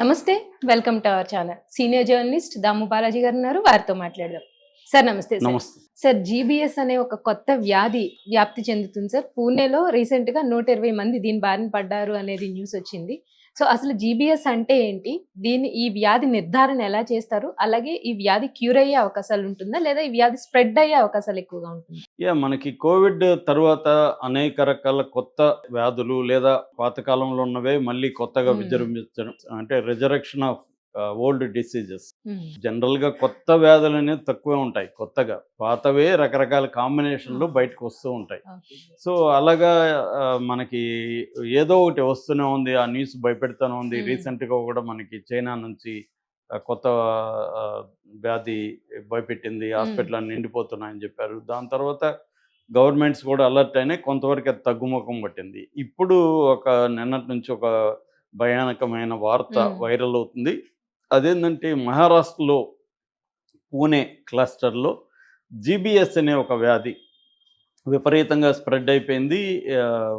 నమస్తే welcome to our channel. Senior journalist Damu Balaji గారు ఉన్నారు వారితో మాట్లాడదాం. సార్ నమస్తే సార్. నమస్తే. సార్ జీబీఎస్ అనే ఒక కొత్త వ్యాధి వ్యాప్తి చెందుతుంది సార్. పూణేలో రీసెంట్గా నూట ఇరవై మంది దీని బారిన పడ్డారు అనేది న్యూస్ వచ్చింది. సో అసలు జీబీఎస్ అంటే ఏంటి? దీని ఈ వ్యాధి నిర్ధారణ ఎలా చేస్తారు? అలాగే ఈ వ్యాధి క్యూర్ అయ్యే అవకాశాలు ఉంటుందా? లేదా ఈ వ్యాధి స్ప్రెడ్ అయ్యే అవకాశాలు ఎక్కువగా ఉంటుంది? యా మనకి కోవిడ్ తర్వాత అనేక రకాల కొత్త వ్యాధులు లేదా పాతకాలంలో ఉన్నవే మళ్ళీ కొత్తగా. విజృంభించడం అంటే రిజరక్షన్ ఆఫ్ ఓల్డ్ డిసీజెస్ జనరల్గా కొత్త వ్యాధులు అనేది తక్కువే ఉంటాయి కొత్తగా. పాతవే రకరకాల కాంబినేషన్లు బయటకు వస్తూ ఉంటాయి. సో అలాగా మనకి ఏదో ఒకటి వస్తూనే ఉంది ఆ న్యూస్ భయపెడుతూనే ఉంది. Hmm. రీసెంట్గా కూడా మనకి చైనా నుంచి కొత్త వ్యాధి భయపెట్టింది హాస్పిటల్ అన్ని నిండిపోతున్నాయని చెప్పారు. దాని తర్వాత గవర్నమెంట్స్ కూడా అలర్ట్ అయినాయి కొంతవరకు అది తగ్గుముఖం పట్టింది. ఇప్పుడు ఒక నిన్నటి నుంచి ఒక భయానకమైన వార్త Hmm. వైరల్ అవుతుంది. అదేంటంటే మహారాష్ట్రలో పూణే క్లస్టర్లో జీబీఎస్ అనే ఒక వ్యాధి విపరీతంగా స్ప్రెడ్ అయిపోయింది.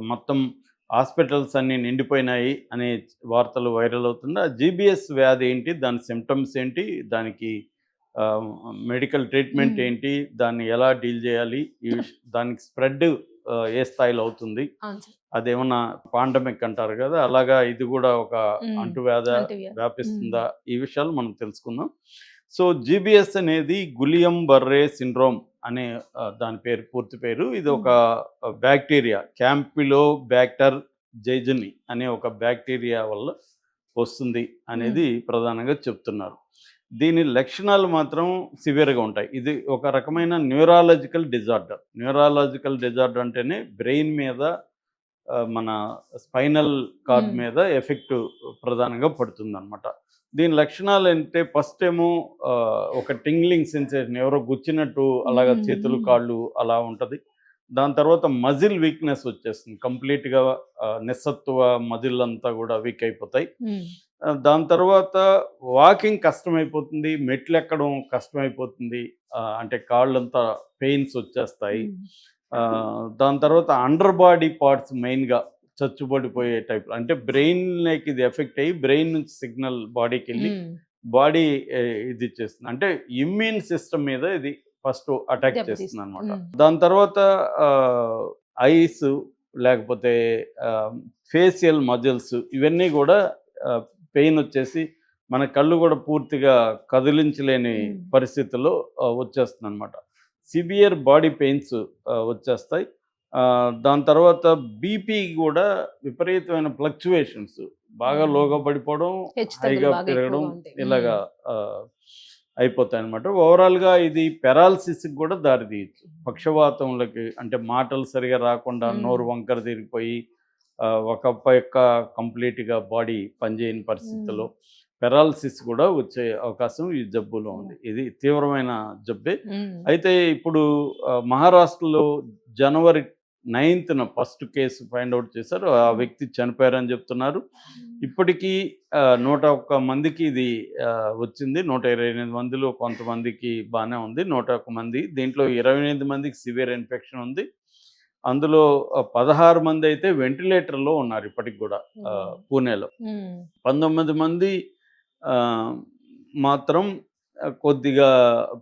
మొత్తం హాస్పిటల్స్ అన్నీ నిండిపోయినాయి అనే వార్తలు వైరల్ అవుతుంది? ఆ జీబీఎస్ వ్యాధి ఏంటి? దాని సిమ్టమ్స్ ఏంటి? దానికి మెడికల్ ట్రీట్మెంట్. ఏంటి? దాన్ని ఎలా డీల్ చేయాలి? దానికి స్ప్రెడ్ ఏ స్థాయిలో అవుతుంది. అదేమన్నా పాండమిక్ అంటారు కదా అలాగా ఇది కూడా ఒక. అంటువ్యాధ. వ్యాపిస్తుందా ఈ విషయాలు మనం తెలుసుకుందాం. సో జీబీఎస్ అనేది గులియం బర్రే సిండ్రోమ్ అనే దాని పేరు పూర్తి పేరు. ఇది ఒక బ్యాక్టీరియా క్యాంపిలో బ్యాక్టర్ జైజని అనే ఒక బ్యాక్టీరియా వల్ల వస్తుంది అనేది ప్రధానంగా చెప్తున్నారు. దీని లక్షణాలు మాత్రం సివియర్గా ఉంటాయి. ఇది ఒక రకమైన న్యూరాలజికల్ డిజార్డర్. న్యూరాలజికల్ డిజార్డర్ అంటేనే బ్రెయిన్ మీద మన స్పైనల్ కార్డ్. మీద ఎఫెక్ట్ ప్రధానంగా పడుతుంది అనమాట దీని లక్షణాలు అంటే ఫస్ట్ ఏమో ఒక టింగ్లింగ్ సెన్సేషన్ ఎవరో గుచ్చినట్టు అలాగా. చేతులు కాళ్ళు అలా ఉంటుంది. దాని తర్వాత మజిల్ వీక్నెస్ వచ్చేస్తుంది. కంప్లీట్గా నిస్సత్వ మజిల్ అంతా కూడా వీక్ అయిపోతాయి. దాని తర్వాత వాకింగ్ కష్టమైపోతుంది మెట్లు ఎక్కడం కష్టమైపోతుంది అంటే కాళ్ళంతా పెయిన్స్ వచ్చేస్తాయి దాని తర్వాత అండర్ బాడీ పార్ట్స్ మెయిన్గా చచ్చుబడిపోయే టైప్ అంటే బ్రెయిన్కి ఇది ఎఫెక్ట్ అయ్యి బ్రెయిన్ నుంచి సిగ్నల్ బాడీకి వెళ్ళి. బాడీ ఇది ఇచ్చేస్తుంది అంటే ఇమ్యూన్ సిస్టమ్ మీద ఇది ఫస్ట్ అటాక్. చేస్తుంది అనమాట. దాని తర్వాత ఐస్ లేకపోతే ఫేషియల్ మజిల్స్ ఇవన్నీ కూడా పెయిన్ వచ్చేసి మన కళ్ళు కూడా పూర్తిగా కదిలించలేని. పరిస్థితుల్లో వచ్చేస్తుంది అనమాట సివియర్ బాడీ పెయిన్స్ వచ్చేస్తాయి దాని తర్వాత బీపీ కూడా విపరీతమైన ఫ్లక్చువేషన్స్ బాగా. లోగా పడిపోవడం హైగా పెరగడం. ఇలాగా అయిపోతాయి అనమాట ఓవరాల్గా ఇది పెరాలసిస్కి కూడా దారి తీయచ్చు పక్షవాతంలోకి అంటే మాటలు సరిగా రాకుండా. నోరు వంకర తిరిగిపోయి ఒక పక్క కంప్లీట్గా బాడీ పనిచేయని పరిస్థితుల్లో పెరాలసిస్ కూడా వచ్చే అవకాశం ఈ జబ్బులో ఉంది. ఇది తీవ్రమైన జబ్బే. అయితే ఇప్పుడు మహారాష్ట్రలో జనవరి నైన్త్న ఫస్ట్ కేసు ఫైండ్ అవుట్ చేశారు. ఆ వ్యక్తి చనిపోయారని చెప్తున్నారు. ఇప్పటికీ నూట ఒక్క మందికి ఇది వచ్చింది. నూట ఇరవై ఎనిమిది మందిలో కొంతమందికి బాగానే ఉంది. నూట ఒక్క మంది దీంట్లో ఇరవై ఎనిమిది మందికి సివియర్ ఇన్ఫెక్షన్ ఉంది. అందులో పదహారు మంది అయితే వెంటిలేటర్లో ఉన్నారు ఇప్పటికి కూడా పూణేలో. పంతొమ్మిది మంది మాత్రం కొద్దిగా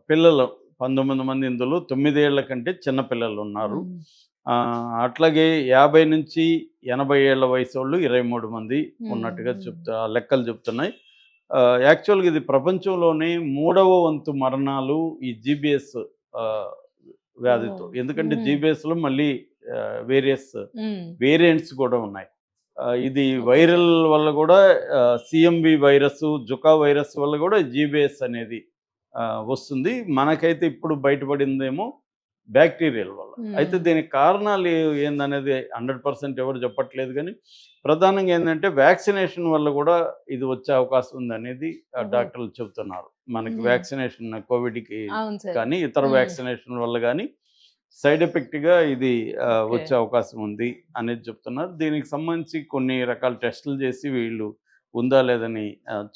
పిల్లలు పంతొమ్మిది మంది ఇందులో తొమ్మిదేళ్ళ కంటే చిన్న పిల్లలు ఉన్నారు. అట్లాగే యాభై నుంచి ఎనభై ఏళ్ళ వయసు వాళ్ళు ఇరవై మూడు మంది ఉన్నట్టుగా. చెప్తా లెక్కలు చెప్తున్నాయి. యాక్చువల్గా ఇది ప్రపంచంలోనే మూడవ వంతు మరణాలు ఈ జీబీఎస్ వ్యాధితో. ఎందుకంటే. జీబీఎస్లో మళ్ళీ వేరియస్. వేరియంట్స్ కూడా ఉన్నాయి ఇది వైరల్ వల్ల కూడా సిఎంవి వైరస్ జుకా వైరస్ వల్ల కూడా జీబీఎస్ అనేది వస్తుంది మనకైతే ఇప్పుడు బయటపడిందేమో బ్యాక్టీరియల్ వల్ల. అయితే దీనికి కారణాలు ఏందనేది హండ్రెడ్ పర్సెంట్ ఎవరు చెప్పట్లేదు కానీ ప్రధానంగా ఏంటంటే వ్యాక్సినేషన్ వల్ల కూడా ఇది వచ్చే అవకాశం ఉంది అనేది. డాక్టర్లు చెబుతున్నారు మనకి. వ్యాక్సినేషన్ కోవిడ్కి కానీ ఇతర. వ్యాక్సినేషన్ వల్ల కానీ సైడ్ ఎఫెక్ట్గా ఇది. వచ్చే అవకాశం ఉంది అనేది చెప్తున్నారు దీనికి సంబంధించి కొన్ని రకాల టెస్టులు చేసి వీళ్ళు ఉందా లేదని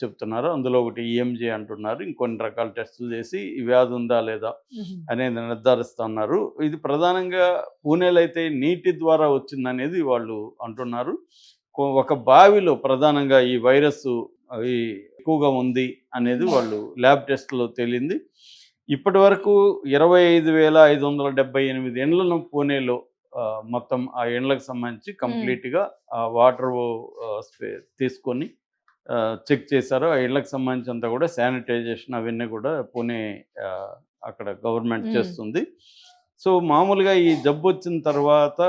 చెప్తున్నారు. అందులో ఒకటి ఈఎంజీ అంటున్నారు. ఇంకొన్ని రకాల టెస్టులు చేసి ఈ వ్యాధి ఉందా లేదా. అనేది నిర్ధారిస్తున్నారు. ఇది ప్రధానంగా పూణేలో అయితే నీటి ద్వారా వచ్చిందనేది వాళ్ళు అంటున్నారు. ఒక బావిలో ప్రధానంగా ఈ వైరస్ అవి ఎక్కువగా ఉంది అనేది వాళ్ళు ల్యాబ్ టెస్ట్లో తేలింది. ఇప్పటి వరకు ఇరవై ఐదు వేల ఐదు వందల డెబ్బై ఎనిమిది ఎండ్లను పూణేలో మొత్తం ఆ ఎండ్లకు సంబంధించి కంప్లీట్గా వాటర్ తీసుకొని చెక్ చేశారు. ఆ ఇళ్ళకి సంబంధించి అంతా కూడా శానిటైజేషన్ అవన్నీ కూడా పూణే అక్కడ గవర్నమెంట్. చేస్తుంది. సో మామూలుగా ఈ జబ్బు వచ్చిన తర్వాత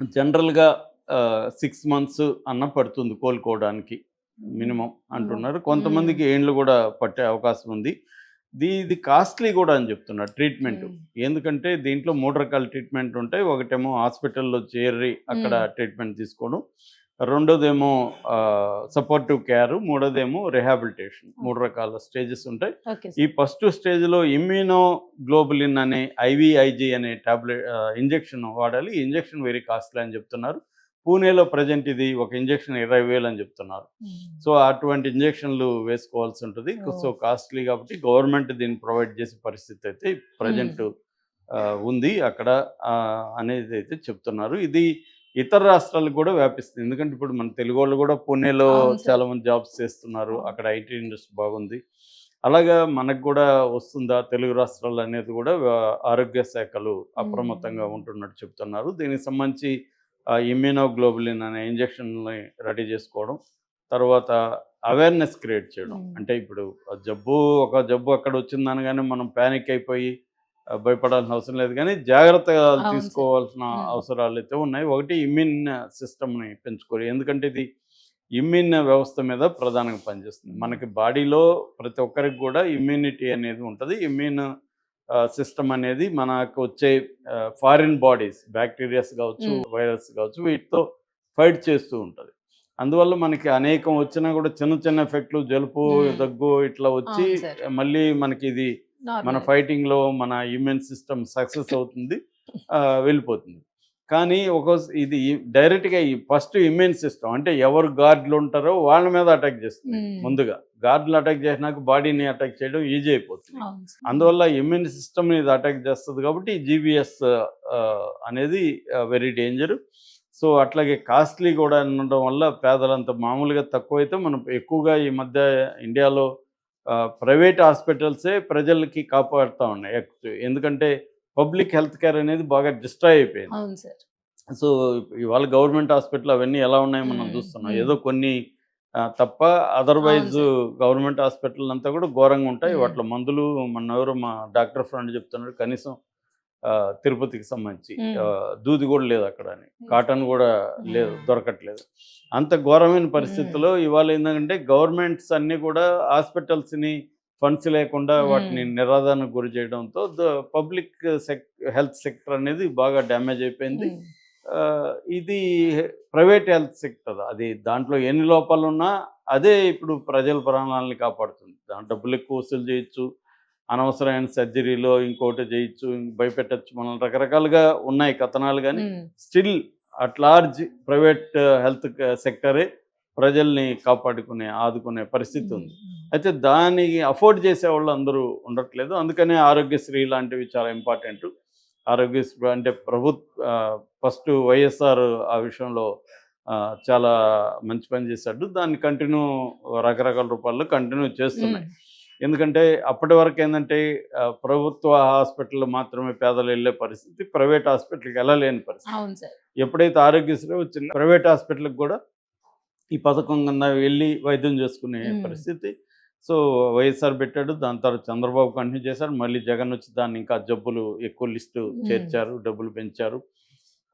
జనరల్గా సిక్స్ మంత్స్ అన్న పడుతుంది కోలుకోవడానికి మినిమం అంటున్నారు. కొంతమందికి ఏండ్లు కూడా పట్టే అవకాశం ఉంది. దీ ఇది కాస్ట్లీ కూడా అని చెప్తున్నారు ట్రీట్మెంట్. ఎందుకంటే దీంట్లో మూడు రకాల ట్రీట్మెంట్ ఉంటాయి. ఒకటేమో హాస్పిటల్లో చేరి అక్కడ. ట్రీట్మెంట్ తీసుకోవడం. రెండోదేమో సపోర్టివ్ కేర్ మూడోదేమో రిహాబిలిటేషన్ మూడు రకాల స్టేజెస్ ఉంటాయి. ఈ ఫస్ట్ స్టేజ్లో ఇమ్యూనో గ్లోబులిన్ అనే ఐవిఐజి అనే టాబ్లెట్ ఇంజెక్షన్ వాడాలి. ఇంజెక్షన్ వెరీ కాస్ట్లీ అని చెప్తున్నారు. పూణేలో ప్రజెంట్ ఇది ఒక ఇంజెక్షన్ ఇరవై వేలు అని చెప్తున్నారు. సో అటువంటి ఇంజెక్షన్లు వేసుకోవాల్సి ఉంటుంది. సో కాస్ట్లీ కాబట్టి గవర్నమెంట్ దీన్ని ప్రొవైడ్ చేసే పరిస్థితి అయితే ప్రజెంట్ ఉంది. అక్కడ అనేది అయితే చెప్తున్నారు. ఇది ఇతర రాష్ట్రాలకు కూడా వ్యాపిస్తుంది ఎందుకంటే ఇప్పుడు మన తెలుగు వాళ్ళు కూడా పూణేలో. చాలా మంది జాబ్స్ చేస్తున్నారు. అక్కడ ఐటీ ఇండస్ట్రీ బాగుంది అలాగా మనకు కూడా వస్తుందా తెలుగు రాష్ట్రాలు అనేది కూడా ఆరోగ్య శాఖలు అప్రమత్తంగా ఉంటున్నట్టు చెప్తున్నారు దీనికి సంబంధించి ఇమ్యూనోగ్లోబులిన్ అనే ఇంజెక్షన్ని రెడీ చేసుకోవడం తర్వాత అవేర్నెస్ క్రియేట్ చేయడం. అంటే ఇప్పుడు జబ్బు ఒక జబ్బు అక్కడ వచ్చింది అనగానే మనం ప్యానిక్ అయిపోయి భయపడాల్సిన అవసరం లేదు కానీ జాగ్రత్తగా. తీసుకోవాల్సిన. అవసరాలు అయితే ఉన్నాయి ఒకటి ఇమ్యూన్ సిస్టమ్ని పెంచుకోవాలి ఎందుకంటే ఇది ఇమ్యూన్ వ్యవస్థ మీద ప్రధానంగా పనిచేస్తుంది మనకి బాడీలో ప్రతి ఒక్కరికి కూడా ఇమ్యూనిటీ అనేది ఉంటుంది ఇమ్యూన్ సిస్టమ్ అనేది మనకు వచ్చే ఫారిన్ బాడీస్ బ్యాక్టీరియాస్ కావచ్చు. వైరస్ కావచ్చు వీటితో ఫైట్ చేస్తూ ఉంటుంది అందువల్ల మనకి అనేకం వచ్చినా కూడా చిన్న చిన్న ఎఫెక్ట్లు మ్మ్. దగ్గు ఇట్లా వచ్చి. మళ్ళీ మనకి ఇది మన. ఫైటింగ్లో మన ఇమ్యూన్ సిస్టమ్ సక్సెస్ అవుతుంది వెళ్ళిపోతుంది కానీ ఒక ఇది డైరెక్ట్గా ఈ ఫస్ట్ ఇమ్యూన్ సిస్టమ్ అంటే ఎవరు గార్డులు ఉంటారో వాళ్ళ మీద అటాక్ చేస్తుంది. ముందుగా గార్డులు అటాక్ చేసినాక బాడీని అటాక్ చేయడం ఈజీ అయిపోతుంది. అందువల్ల ఇమ్యూన్ సిస్టమ్ ఇది అటాక్ చేస్తుంది కాబట్టి జీబీఎస్ అనేది వెరీ డేంజర్ సో అట్లాగే కాస్ట్లీ కూడా ఉండడం వల్ల పేదలంత మామూలుగా తక్కువైతే మనం ఎక్కువగా ఈ మధ్య ఇండియాలో ప్రైవేట్ హాస్పిటల్సే ప్రజలకి కాపాడుతూ ఉన్నాయి. ఎందుకంటే పబ్లిక్ హెల్త్ కేర్ అనేది బాగా డిస్ట్రాయ్ అయిపోయింది అవును సార్ సో ఇవాళ గవర్నమెంట్ హాస్పిటల్ అవన్నీ ఎలా ఉన్నాయో మనం. చూస్తున్నాం. ఏదో కొన్ని తప్ప అదర్వైజ్ గవర్నమెంట్ హాస్పిటల్ అంతా కూడా ఘోరంగా ఉంటాయి. వాటిలో మందులు మన ఎవరు మా డాక్టర్ ఫ్రెండ్ చెప్తున్నాడు కనీసం తిరుపతికి సంబంధించి. దూది కూడా లేదు అక్కడ అని. కాటన్ కూడా లేదు. దొరకట్లేదు. అంత ఘోరమైన పరిస్థితుల్లో ఇవాళ ఏంటంటే గవర్నమెంట్స్ అన్నీ కూడా హాస్పిటల్స్ని ఫండ్స్ లేకుండా. వాటిని నిరాధారణకు గురి చేయడంతో పబ్లిక్ సెక్ హెల్త్ సెక్టర్ అనేది బాగా డ్యామేజ్ అయిపోయింది. ఇది ప్రైవేట్ హెల్త్ సెక్టర్ అది దాంట్లో ఎన్ని లోపాలు ఉన్నా అదే ఇప్పుడు ప్రజల ప్రాణాలని కాపాడుతుంది. దాంట్లో డబ్బులు ఎక్కువ వసూలు చేయొచ్చు. అనవసరమైన సర్జరీలో ఇంకోటి చేయొచ్చు ఇంక భయపెట్టచ్చు మనం రకరకాలుగా ఉన్నాయి కథనాలు కానీ. Still at large private health సెక్టరే ప్రజల్ని కాపాడుకునే ఆదుకునే పరిస్థితి ఉంది. అయితే దానికి అఫోర్డ్ చేసే వాళ్ళు అందరూ ఉండట్లేదు. అందుకనే ఆరోగ్యశ్రీ లాంటివి చాలా ఇంపార్టెంట్. ఆరోగ్యశ్రీ అంటే ప్రభుత్వ ఫస్ట్ వైఎస్ఆర్ ఆ విషయంలో చాలా మంచి పని చేశాడు. దాన్ని కంటిన్యూ రకరకాల రూపాల్లో కంటిన్యూ చేస్తున్నాయి. ఎందుకంటే అప్పటి వరకు ఏంటంటే ప్రభుత్వ హాస్పిటల్ మాత్రమే పేదలు వెళ్ళే పరిస్థితి ప్రైవేట్ హాస్పిటల్కి వెళ్ళలేని పరిస్థితి ఎప్పుడైతే ఆరోగ్యశ్రీ వచ్చిందో ప్రైవేట్ హాస్పిటల్కి కూడా ఈ పథకం కింద వెళ్ళి వైద్యం చేసుకునే. పరిస్థితి సో వైఎస్ఆర్ పెట్టాడు దాని తర్వాత చంద్రబాబు కంటిన్యూ చేశారు మళ్ళీ జగన్ వచ్చి దాన్ని ఇంకా జబ్బులు ఎక్కువ లిస్టు. చేర్చారు డబ్బులు పెంచారు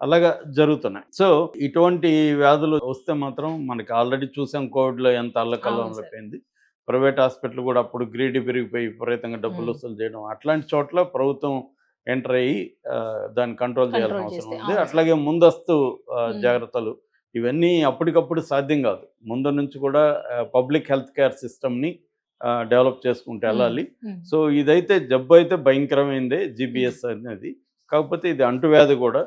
అలాగా జరుగుతున్నాయి సో ఇటువంటి వ్యాధులు వస్తే మాత్రం మనకి ఆల్రెడీ చూసాం కోవిడ్లో ఎంత అల్లకల్లం. అయిపోయింది ప్రైవేట్ హాస్పిటల్ కూడా అప్పుడు గ్రీడీ పెరిగిపోయి విపరీతంగా డబ్బులు. వసూలు చేయడం. అట్లాంటి చోట్ల ప్రభుత్వం ఎంటర్ అయ్యి దాన్ని కంట్రోల్ చేయాల్సిన అవసరం ఉంది. అట్లాగే ముందస్తు. జాగ్రత్తలు. ఇవన్నీ అప్పటికప్పుడు సాధ్యం కాదు. ముందు నుంచి కూడా పబ్లిక్ హెల్త్ కేర్ సిస్టమ్ని డెవలప్ చేసుకుంటూ వెళ్ళాలి. సో ఇదైతే జబ్బు అయితే భయంకరమైందే జీబీఎస్ అనేది. కాకపోతే ఇది అంటువ్యాధి కూడా